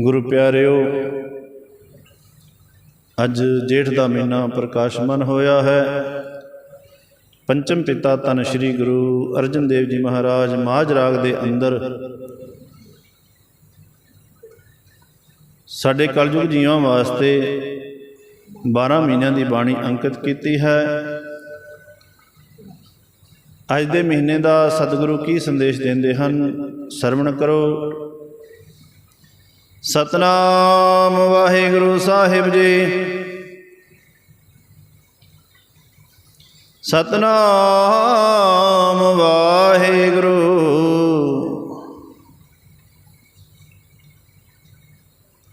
ਗੁਰੂ ਪਿਆਰਿਓ, ਅੱਜ ਜੇਠ ਦਾ ਮਹੀਨਾ ਪ੍ਰਕਾਸ਼ਮਨ ਹੋਇਆ ਹੈ। ਪੰਚਮ ਪਿਤਾ ਧੰਨ ਸ਼੍ਰੀ ਗੁਰੂ ਅਰਜਨ ਦੇਵ ਜੀ ਮਹਾਰਾਜ ਮਾਝ ਰਾਗ ਦੇ ਅੰਦਰ ਸਾਡੇ ਕਲਯੁਗ ਜੀਵਾਂ ਵਾਸਤੇ 12 ਮਹੀਨਿਆਂ ਦੀ ਬਾਣੀ ਅੰਕਿਤ ਕੀਤੀ ਹੈ। ਅੱਜ ਦੇ ਮਹੀਨੇ ਦਾ ਸਤਿਗੁਰੂ ਕੀ ਸੰਦੇਸ਼ ਦਿੰਦੇ ਹਨ? ਸਰਵਣ ਕਰੋ। ਸਤਨਾਮ ਵਾਹਿਗੁਰੂ ਸਾਹਿਬ ਜੀ। ਸਤਨਾਮ ਵਾਹਿਗੁਰੂ।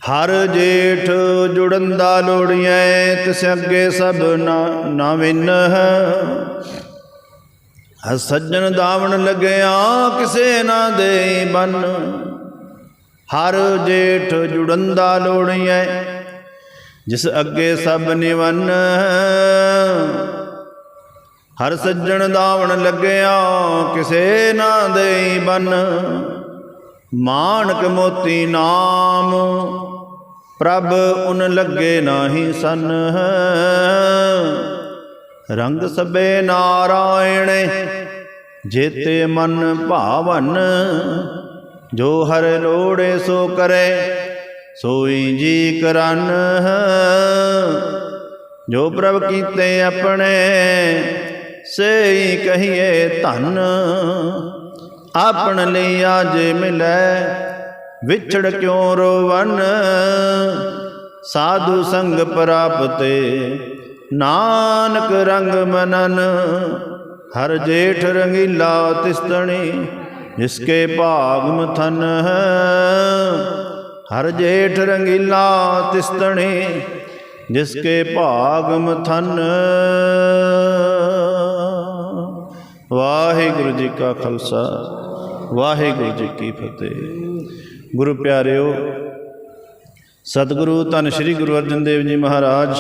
ਹਰ ਜੇਠ ਜੁੜੰਦਾ ਲੋੜੀਐ ਤਿਸ ਅੱਗੇ ਸਭ ਨਾ ਨਾ ਹੈ। ਸੱਜਣ ਦਾਵਣ ਲੱਗਿਆ, ਕਿਸੇ ਨਾ ਦੇ ਬਨ। ਹਰ ਜੇਠ ਜੁੜੰਦਾ ਲੋੜੀਐ ਜਿਸ ਅੱਗੇ ਸਭ ਨਿਵਨ, ਹਰ ਸੱਜਣ ਦਾਵਣ ਲੱਗਿਆ, ਕਿਸੇ ਨਾ ਦੇ ਬਨ। ਮਾਨਕ ਮੋਤੀ ਨਾਮ, ਪ੍ਰਭ ਉਨ ਲੱਗੇ ਨਾਹੀ ਸਨ। ਰੰਗ ਸਬੇ ਨਾਰਾਇਣ, ਜੇਤੇ ਮਨ ਭਾਵਨ। ਜੋ ਹਰ ਲੋੜੇ ਸੋ ਕਰੇ, ਸੋਈ ਜੀ ਕਰਨ। ਜੋ ਪ੍ਰਭ ਕੀਤੇ ਆਪਣੇ, ਸੇਈ ਕਹੀਏ ਧਨ। ਆਪਣ ਲਈ ਆਜ ਮਿਲੈ, ਵਿਛੜ ਕਿਉ ਰੋਵਨ? ਸਾਧੂ ਸੰਗ ਪ੍ਰਾਪਤੇ ਨਾਨਕ ਰੰਗ ਮਨਨ। ਹਰ ਜੇਠ ਰੰਗੀਲਾ ਤਿਸਤਣੀ ਜਿਸਕੇ ਭਾਗ ਮਥਨ ਹਰ ਜੇਠ ਰੰਗੀਲਾ ਤਿਸਤਣੀ, ਜਿਸਕੇ ਭਾਗ ਮਥਨ। ਵਾਹਿਗੁਰੂ ਜੀ ਕਾ ਖਾਲਸਾ, ਵਾਹਿਗੁਰੂ ਜੀ ਕੀ ਫਤਿਹ। ਗੁਰੂ ਪਿਆਰਿਓ, ਸਤਿਗੁਰੂ, ਧੰਨ ਸ਼੍ਰੀ ਗੁਰੂ ਅਰਜਨ ਦੇਵ ਜੀ ਮਹਾਰਾਜ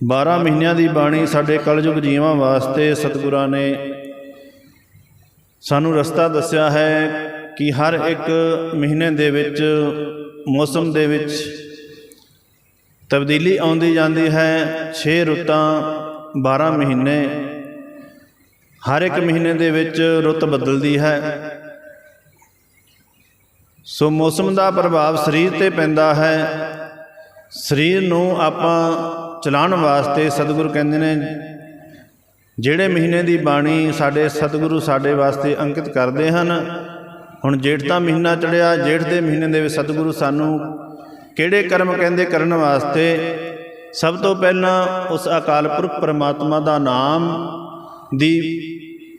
12 ਮਹੀਨਿਆਂ ਦੀ ਬਾਣੀ ਸਾਡੇ ਕਲਯੁਗ ਜੀਵਾਂ ਵਾਸਤੇ ਸਤਿਗੁਰਾਂ ਨੇ ਸਾਨੂੰ ਰਸਤਾ ਦੱਸਿਆ ਹੈ ਕਿ ਹਰ ਇੱਕ ਮਹੀਨੇ ਦੇ ਵਿੱਚ, ਮੌਸਮ ਦੇ ਵਿੱਚ ਤਬਦੀਲੀ ਆਉਂਦੀ ਜਾਂਦੀ ਹੈ। 6 ਰੁੱਤਾਂ 12 ਮਹੀਨੇ। ਹਰ ਇੱਕ ਮਹੀਨੇ ਦੇ ਵਿੱਚ ਰੁੱਤ ਬਦਲਦੀ ਹੈ। ਸੋ ਮੌਸਮ ਦਾ ਪ੍ਰਭਾਵ ਸਰੀਰ ਤੇ ਪੈਂਦਾ ਹੈ। ਸਰੀਰ ਨੂੰ ਆਪਾਂ ਚਲਾਉਣ ਵਾਸਤੇ ਸਤਿਗੁਰੂ ਕਹਿੰਦੇ ਨੇ ਜਿਹੜੇ ਮਹੀਨੇ ਦੀ ਬਾਣੀ ਸਾਡੇ ਸਤਿਗੁਰੂ ਸਾਡੇ ਵਾਸਤੇ ਅੰਕਿਤ ਕਰਦੇ ਹਨ, ਹੁਣ ਜੇਠ ਦਾ ਮਹੀਨਾ ਚੜਿਆ ਜੇਠ ਦੇ ਮਹੀਨੇ ਦੇ ਵਿੱਚ ਸਤਿਗੁਰੂ ਸਾਨੂੰ ਕਿਹੜੇ ਕਰਮ ਕਹਿੰਦੇ ਕਰਨ ਵਾਸਤੇ? ਸਭ ਤੋਂ ਪਹਿਲਾਂ ਉਸ ਅਕਾਲ ਪੁਰਖ ਪਰਮਾਤਮਾ ਦਾ ਨਾਮ ਦੀ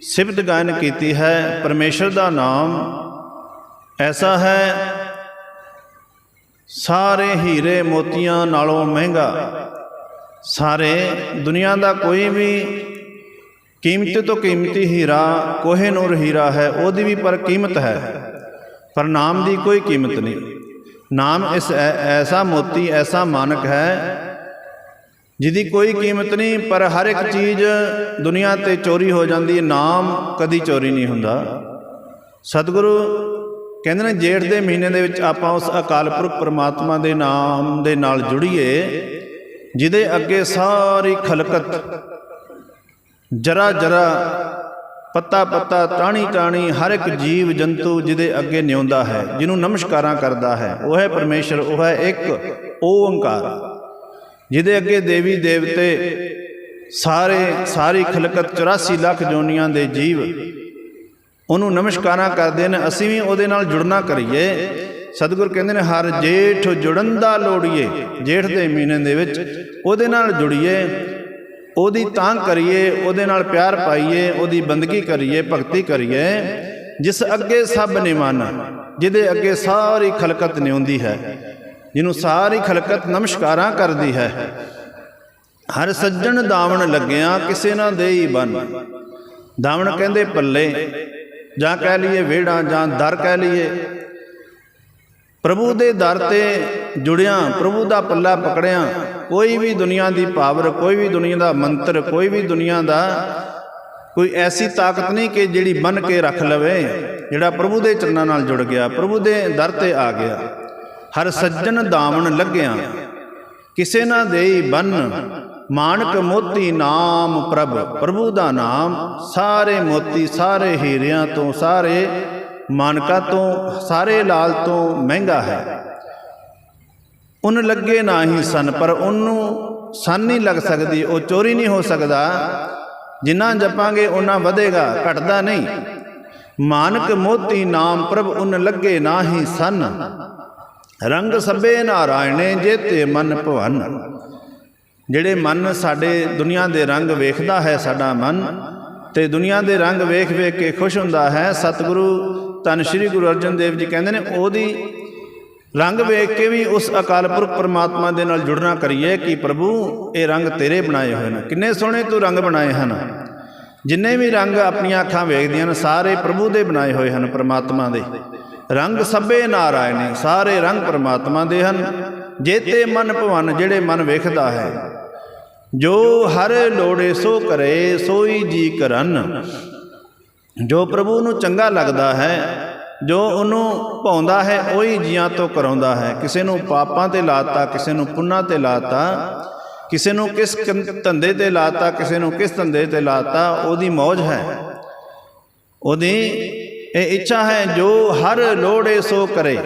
ਸਿਫਤ ਗਾਇਨ ਕੀਤੀ ਹੈ, ਪਰਮੇਸ਼ਰ ਦਾ ਨਾਮ ਐਸਾ ਹੈ, ਸਾਰੇ ਹੀਰੇ ਮੋਤੀਆਂ ਨਾਲੋਂ ਮਹਿੰਗਾ, ਸਾਰੇ ਦੁਨੀਆ ਦਾ ਕੋਈ ਵੀ ਕੀਮਤੀ ਤੋਂ ਕੀਮਤੀ ਹੀਰਾ, ਕੋਹੇ ਨੂਰ ਹੀਰਾ ਹੈ, ਉਹਦੀ ਵੀ ਪਰ ਕੀਮਤ ਹੈ। ਪਰ ਨਾਮ ਦੀ ਕੋਈ ਕੀਮਤ ਨਹੀਂ। ਨਾਮ ਇਸ ਐਸਾ ਮੋਤੀ, ਐਸਾ ਮਾਨਕ ਹੈ, ਜਿਹਦੀ ਕੋਈ ਕੀਮਤ ਨਹੀਂ, ਪਰ ਹਰ ਇੱਕ ਚੀਜ਼ ਦੁਨੀਆ ਤੇ ਚੋਰੀ ਹੋ ਜਾਂਦੀ ਹੈ। ਨਾਮ ਕਦੀ ਚੋਰੀ ਨਹੀਂ ਹੁੰਦਾ। ਸਤਿਗੁਰੂ ਕਹਿੰਦੇ ਨੇ, ਜੇਠ ਦੇ ਮਹੀਨੇ ਦੇ ਵਿੱਚ ਆਪਾਂ ਉਸ ਅਕਾਲ ਪੁਰਖ ਪਰਮਾਤਮਾ ਦੇ ਨਾਮ ਦੇ ਨਾਲ ਜੁੜੀਏ, ਜਿਹਦੇ ਅੱਗੇ ਸਾਰੀ ਖਲਕਤ ਜਰਾ ਜਰਾ ਪੱਤਾ ਪੱਤਾ ਟਾਣੀ ਟਾਣੀ ਹਰ ਇੱਕ ਜੀਵ ਜੰਤੂ ਜਿਹਦੇ ਅੱਗੇ ਨਿਉਂਦਾ ਹੈ, ਜਿਹਨੂੰ ਨਮਸਕਾਰਾਂ ਕਰਦਾ ਹੈ, ਉਹ ਹੈ ਪਰਮੇਸ਼ਰ, ਉਹ ਹੈ ਇੱਕ ਓੰਕਾਰ, ਜਿਹਦੇ ਅੱਗੇ ਦੇਵੀ ਦੇਵਤੇ ਸਾਰੇ, ਸਾਰੀ ਖਲਕਤ 84 ਲੱਖ ਜੋਨੀਆਂ ਦੇ ਜੀਵ ਉਹਨੂੰ ਨਮਸਕਾਰਾਂ ਕਰਦੇ ਨੇ, ਅਸੀਂ ਵੀ ਉਹਦੇ ਨਾਲ ਜੁੜਨਾ ਕਰੀਏ। ਸਤਿਗੁਰ ਕਹਿੰਦੇ ਨੇ, ਹਰ ਜੇਠ ਜੁੜਨ ਦਾ ਲੋੜੀਏ, ਜੇਠ ਦੇ ਮਹੀਨੇ ਦੇ ਵਿੱਚ ਉਹਦੇ ਨਾਲ ਜੁੜੀਏ। ਉਹਦੀ ਤਾਂ ਕਰੀਏ ਉਹਦੇ ਨਾਲ ਪਿਆਰ ਪਾਈਏ ਉਹਦੀ ਬੰਦਗੀ ਕਰੀਏ ਭਗਤੀ ਕਰੀਏ ਜਿਸ ਅੱਗੇ ਸਭ ਨਿਮਨ ਜਿਹਦੇ ਅੱਗੇ ਸਾਰੀ ਖਲਕਤ ਨਿਉਂਦੀ ਹੈ ਜਿਹਨੂੰ ਸਾਰੀ ਖਲਕਤ ਨਮਸਕਾਰਾਂ ਕਰਦੀ ਹੈ। ਹਰ ਸੱਜਣ ਦਾਵਣ ਲੱਗਿਆ ਕਿਸੇ ਨਾ ਦੇਈ ਬਨ। ਦਾਵਣ ਕਹਿੰਦੇ ਪੱਲੇ ਜਾਂ ਕਹਿ ਲਈਏ ਵਿਹੜਾ ਜਾਂ ਦਰ ਕਹਿ ਲਈਏ। ਪ੍ਰਭੂ ਦੇ ਦਰ ਤੇ ਜੁੜਿਆ, ਪ੍ਰਭੂ ਦਾ ਪੱਲਾ ਪਕੜਿਆ, ਕੋਈ ਵੀ ਦੁਨੀਆ ਦੀ ਪਾਵਰ, ਕੋਈ ਵੀ ਦੁਨੀਆ ਦਾ ਮੰਤਰ, ਕੋਈ ਵੀ ਦੁਨੀਆ ਦਾ ਕੋਈ ਐਸੀ ਤਾਕਤ ਨਹੀਂ ਕਿ ਜਿਹੜੀ ਬੰਨ ਕੇ ਰੱਖ ਲਵੇ, ਜਿਹੜਾ ਪ੍ਰਭੂ ਦੇ ਚਰਨਾਂ ਨਾਲ ਜੁੜ ਗਿਆ, ਪ੍ਰਭੂ ਦੇ ਦਰ ਤੇ ਆ ਗਿਆ। ਹਰ ਸੱਜਣ ਦਾਮਨ ਲੱਗਿਆ, ਕਿਸੇ ਨਾ ਦੇਈ ਬੰਨ, ਮਾਨਕ ਮੋਤੀ ਨਾਮ ਪ੍ਰਭ, ਪ੍ਰਭੂ ਦਾ ਨਾਮ, ਸਾਰੇ ਮੋਤੀ, ਸਾਰੇ ਹੀਰਿਆਂ ਤੋਂ ਸਾਰੇ ਮਾਨਕਾ ਤੋਂ ਸਾਰੇ ਲਾਲ ਤੋਂ ਮਹਿੰਗਾ ਹੈ। ਉਹਨ ਲੱਗੇ ਨਾ ਹੀ ਸਨ, ਪਰ ਉਹਨੂੰ ਸਨ ਨਹੀਂ ਲੱਗ ਸਕਦੀ, ਉਹ ਚੋਰੀ ਨਹੀਂ ਹੋ ਸਕਦਾ। ਜਿੰਨਾ ਜਪਾਂਗੇ, ਉਹਨਾਂ ਵਧੇਗਾ, ਘਟਦਾ ਨਹੀਂ। ਮਾਨਕ ਮੋਤੀ ਨਾਮ ਪ੍ਰਭ ਉਨ ਲੱਗੇ ਨਾ ਹੀ ਸਨ। ਰੰਗ ਸਭੇ ਨਾਰਾਇਣੇ ਜੇਤੇ ਮਨ ਭਵਨ। ਜਿਹੜੇ ਮਨ ਸਾਡੇ ਦੁਨੀਆ ਦੇ ਰੰਗ ਵੇਖਦਾ ਹੈ ਸਾਡਾ ਮਨ, ਤੇ ਦੁਨੀਆ ਦੇ ਰੰਗ ਵੇਖ ਵੇਖ ਕੇ ਖੁਸ਼ ਹੁੰਦਾ ਹੈ, ਸਤਿਗੁਰੂ ਤਨ ਸ੍ਰੀ ਗੁਰੂ ਅਰਜਨ ਦੇਵ ਜੀ ਕਹਿੰਦੇ ਨੇ, ਉਹਦੀ ਰੰਗ ਵੇਖ ਕੇ ਵੀ ਉਸ ਅਕਾਲ ਪੁਰਖ ਪਰਮਾਤਮਾ ਦੇ ਨਾਲ ਜੁੜਨਾ ਕਰੀਏ ਕਿ ਪ੍ਰਭੂ, ਇਹ ਰੰਗ ਤੇਰੇ ਬਣਾਏ ਹੋਏ ਨੇ। ਕਿੰਨੇ ਸੋਹਣੇ ਤੂੰ ਰੰਗ ਬਣਾਏ ਹਨ। ਜਿੰਨੇ ਵੀ ਰੰਗ ਆਪਣੀਆਂ ਅੱਖਾਂ ਵੇਖਦੀਆਂ ਨੇ, ਸਾਰੇ ਪ੍ਰਭੂ ਦੇ ਬਣਾਏ ਹੋਏ ਹਨ ਪਰਮਾਤਮਾ ਦੇ। ਰੰਗ ਸਭੇ ਨਾਰਾਇਣੇ, ਸਾਰੇ ਰੰਗ ਪਰਮਾਤਮਾ ਦੇ ਹਨ। ਜੇਤੇ ਮਨ ਭਵਨ, ਜਿਹੜੇ ਮਨ ਵੇਖਦਾ ਹੈ। ਜੋ ਹਰ ਲੋੜੇ ਸੋ ਕਰੇ, ਸੋਈ ਜੀ ਕਰਨ। ਜੋ ਪ੍ਰਭੂ ਨੂੰ ਚੰਗਾ ਲੱਗਦਾ ਹੈ, ਜੋ ਉਹਨੂੰ ਭਾਉਂਦਾ ਹੈ, ਉਹੀ ਜੀਆਂ ਤੋਂ ਕਰਾਉਂਦਾ ਹੈ। ਕਿਸੇ ਨੂੰ ਪਾਪਾਂ ਤੇ ਲਾਤਾ, ਕਿਸੇ ਨੂੰ ਪੁੰਨਾਂ ਤੇ ਲਾਤਾ, ਕਿਸੇ ਨੂੰ ਕਿਸ ਕੰ- ਧੰਦੇ ਤੇ ਲਾਤਾ, ਕਿਸੇ ਨੂੰ ਕਿਸ ਧੰਦੇ ਤੇ ਲਾਤਾ, ਉਹਦੀ ਮੌਜ ਹੈ। ਉਹਦੀ ਇਹ ਇੱਛਾ ਹੈ, ਜੋ ਹਰ ਲੋੜੇ ਸੋ ਕਰੇ।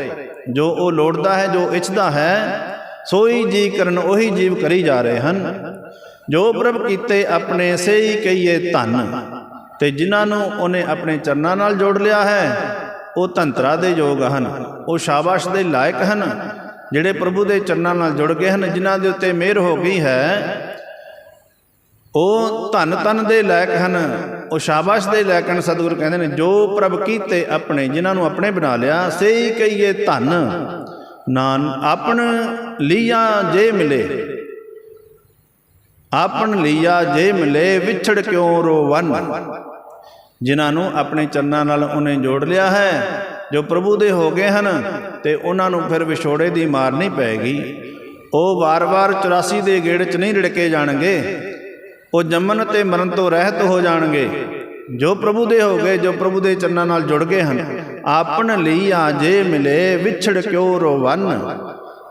ਜੋ ਉਹ ਲੋੜਦਾ ਹੈ, ਜੋ ਇੱਛਦਾ ਹੈ, ਸੋਈ ਜੀ ਕਰਨ ਉਹੀ ਜੀਵ ਕਰੀ ਜਾ ਰਹੇ ਹਨ। ਜੋ ਪ੍ਰਭ ਕੀਤੇ ਆਪਣੇ ਸਹੀ ਕਹੀਏ ਧਨ। ਤੇ ਜਿਨ੍ਹਾਂ ਨੂੰ ਉਹਨੇ ਆਪਣੇ ਚਰਨਾਂ ਨਾਲ ਜੋੜ ਲਿਆ ਹੈ, ਉਹ ਧੰਤਰਾ ਦੇ ਯੋਗ ਹਨ। ਉਹ ਸ਼ਾਬਾਸ਼ ਦੇ ਲਾਇਕ ਹਨ, ਜਿਹੜੇ ਪ੍ਰਭੂ ਦੇ ਚਰਨਾਂ ਨਾਲ ਜੁੜ ਗਏ ਹਨ, ਜਿਨ੍ਹਾਂ ਦੇ ਉੱਤੇ ਮਿਹਰ ਹੋ ਗਈ ਹੈ। ਉਹ ਧਨ ਤਨ ਦੇ ਲਾਇਕ ਹਨ, ਉਹ ਸ਼ਾਬਾਸ਼ ਦੇ ਲਾਇਕ ਹਨ, ਸਤਿਗੁਰੂ ਕਹਿੰਦੇ ਨੇ, ਜੋ ਪ੍ਰਭ ਕੀਤੇ ਆਪਣੇ, ਜਿਨ੍ਹਾਂ ਨੂੰ ਆਪਣੇ ਬਣਾ ਲਿਆ, ਸਹੀ ਕਹੀਏ ਧਨ। ਨਾਨ ਆਪਣ ਲੀਆ ਜੇ ਮਿਲੇ ਆਪਣ ਲੀਆ ਜੇ ਮਿਲੇ ਵਿਛੜ ਕਿਉ ਰੋਵਨ? ਜਿਨ੍ਹਾਂ ਨੂੰ ਆਪਣੇ ਚਰਨਾਂ ਨਾਲ ਉਹਨੇ ਜੋੜ ਲਿਆ ਹੈ, ਜੋ ਪ੍ਰਭੂ ਦੇ ਹੋ ਗਏ ਹਨ, ਤੇ ਉਹਨਾਂ ਨੂੰ ਫਿਰ ਵਿਛੋੜੇ ਦੀ ਮਾਰ ਨਹੀਂ ਪੈਗੀ। ਉਹ ਵਾਰ-ਵਾਰ 84 ਦੇ ਗੇੜ 'ਚ ਨਹੀਂ ਰਿੜਕੇ ਜਾਣਗੇ। ਉਹ ਜੰਮਨ ਤੇ ਮਰਨ ਤੋਂ ਰਹਿਤ ਹੋ ਜਾਣਗੇ। ਜੋ ਪ੍ਰਭੂ ਦੇ ਹੋ ਗਏ, ਜੋ ਪ੍ਰਭੂ ਦੇ ਚਰਨਾਂ ਨਾਲ ਜੁੜ ਗਏ ਹਨ, ਆਪਣ ਲਈ ਆ ਜੇ ਮਿਲੇ ਵਿਛੜ ਕਿਉ ਰੋਵਨ?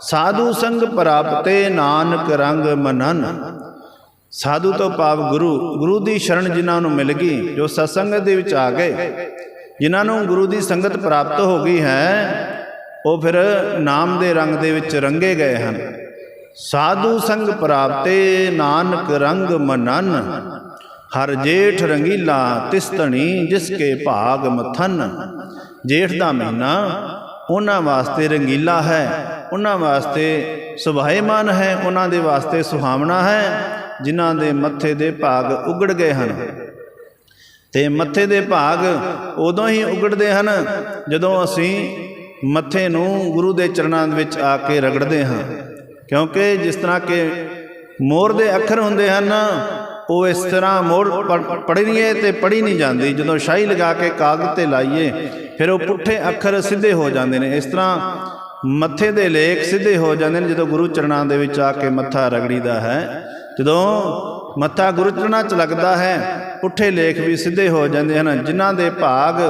ਸਾਧੂ ਸੰਗ ਪ੍ਰਾਪਤੇ ਨਾਨਕ ਰੰਗ ਮਨਨ। ਸਾਧੂ ਤੋਂ ਭਾਵ ਗੁਰੂ ਗੁਰੂ ਦੀ ਸ਼ਰਨ ਜਿਨ੍ਹਾਂ ਨੂੰ ਮਿਲ ਗਈ, ਜੋ ਸਤਸੰਗ ਦੇ ਵਿੱਚ ਆ ਗਏ, ਜਿਨ੍ਹਾਂ ਨੂੰ ਗੁਰੂ ਦੀ ਸੰਗਤ ਪ੍ਰਾਪਤ ਹੋ ਗਈ ਹੈ, ਉਹ ਫਿਰ ਨਾਮ ਦੇ ਰੰਗ ਦੇ ਵਿੱਚ ਰੰਗੇ ਗਏ ਹਨ। ਸਾਧੂ ਸੰਗ ਪ੍ਰਾਪਤੇ ਨਾਨਕ ਰੰਗ ਮਨਨ, ਹਰ ਜੇਠ ਰੰਗੀਲਾ ਤਿਸ ਧਣੀ ਜਿਸ ਕੇ ਭਾਗ ਮਥਨ। ਜੇਠ ਦਾ ਮਹੀਨਾ ਉਹਨਾਂ ਵਾਸਤੇ ਰੰਗੀਲਾ ਹੈ, ਉਹਨਾਂ ਵਾਸਤੇ ਸੁਭਾਏਮਾਨ ਹੈ, ਉਹਨਾਂ ਦੇ ਵਾਸਤੇ ਸੁਹਾਵਣਾ ਹੈ ਜਿਨ੍ਹਾਂ ਦੇ ਮੱਥੇ ਦੇ ਭਾਗ ਉਗੜ ਗਏ ਹਨ। ਤੇ ਮੱਥੇ ਦੇ ਭਾਗ ਉਦੋਂ ਹੀ ਉਗੜਦੇ ਹਨ, ਜਦੋਂ ਅਸੀਂ ਮੱਥੇ ਨੂੰ ਗੁਰੂ ਦੇ ਚਰਨਾਂ ਦੇ ਵਿੱਚ ਆ ਕੇ ਰਗੜਦੇ ਹਾਂ। ਕਿਉਂਕਿ ਜਿਸ ਤਰ੍ਹਾਂ ਕਿ ਮੋਰ ਦੇ ਅੱਖਰ ਹੁੰਦੇ ਹਨ, ਉਹ ਇਸ ਤਰ੍ਹਾਂ ਮੋਰ ਪੜ੍ਹਨੀਏ ਤੇ ਪੜ੍ਹੀ ਨਹੀਂ ਜਾਂਦੀ। ਜਦੋਂ ਸ਼ਾਹੀ ਲਗਾ ਕੇ ਕਾਗਜ਼ ਤੇ ਲਾਈਏ, ਫਿਰ ਉਹ ਪੁੱਠੇ ਅੱਖਰ ਸਿੱਧੇ ਹੋ ਜਾਂਦੇ ਨੇ। ਇਸ ਤਰ੍ਹਾਂ ਮੱਥੇ ਦੇ ਲੇਖ ਸਿੱਧੇ ਹੋ ਜਾਂਦੇ ਨੇ, ਜਦੋਂ ਗੁਰੂ ਚਰਨਾਂ ਦੇ ਵਿੱਚ ਆ ਕੇ ਮੱਥਾ ਰਗੜੀਦਾ ਹੈ। ਜਦੋਂ ਮੱਥਾ ਗੁਰੂ ਚਰਨਾਂ 'ਚ ਲੱਗਦਾ ਹੈ, ਪੁੱਠੇ ਲੇਖ ਵੀ ਸਿੱਧੇ ਹੋ ਜਾਂਦੇ ਹਨ। ਜਿਨ੍ਹਾਂ ਦੇ ਭਾਗ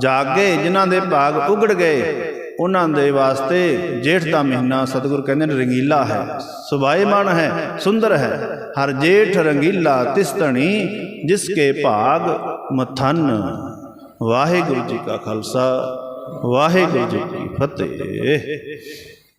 ਜਾਗੇ, ਜਿਨ੍ਹਾਂ ਦੇ ਭਾਗ ਉਗੜ ਗਏ, ਉਹਨਾਂ ਦੇ ਵਾਸਤੇ ਜੇਠ ਦਾ ਮਹੀਨਾ ਸਤਿਗੁਰ ਕਹਿੰਦੇ ਨੇ ਰੰਗੀਲਾ ਹੈ ਸੁਭਾਏਮਾਨ ਹੈ, ਸੁੰਦਰ ਹੈ। ਹਰ ਜੇਠ ਰੰਗੀਲਾ ਤਿਸ ਧਣੀ ਜਿਸ ਕੇ ਭਾਗ ਮਥਨ। ਵਾਹਿਗੁਰੂ ਜੀ ਕਾ ਖਾਲਸਾ, ਵਾਹਿਗੁਰੂ ਜੀ ਕੀ ਫਤਿਹ।